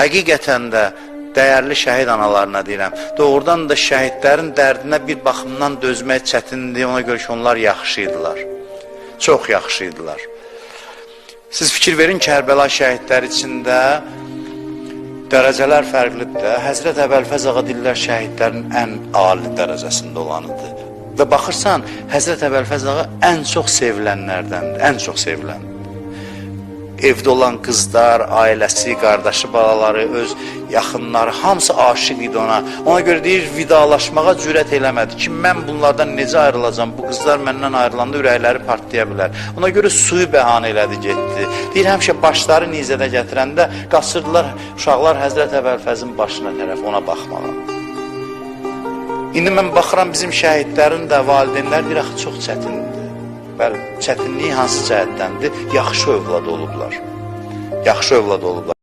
Həqiqətən də dəyərli şəhid analarına deyirəm. Doğrudan da şəhidlərin dərdinə bir baxımdan dözmək çətindir. Ona görə ki, onlar yaxşı idilər. Çox yaxşı. Siz fikir verin Kərbəla şəhidlər içində dərəcələr fərqlidir də. Həzrət Əbəlfəz ağa dillər şəhidlərin ən ali dərəcəsində olanıdır. Və baxırsan, Həzrət Əbəlfəz ağa ən çox sevilənlərdəndir, ən çox sevilən. Evdə olan qızlar, ailəsi, qardaşı, balaları, öz yaxınları hamısı aşiq idi ona. Ona görə deyir, vidalaşmağa cürət eləmədi ki, mən bunlardan necə ayrılacam? Bu qızlar məndən ayrılanda ürəkləri partlaya bilər. Ona görə suyu bəhanə elədi, getdi. Deyir, həmişə başları nizədə gətirəndə qaçırdılar uşaqlar Həzrət Əbəlfəzin başına tərəf ona baxmağa. İndi mən baxıram bizim şəhidlərin də valideynlər bir axı çox çətindir. Bəli, çətinliyi hansı cəhətdəndir? Yaxşı övlad olublar. Yaxşı övlad olublar.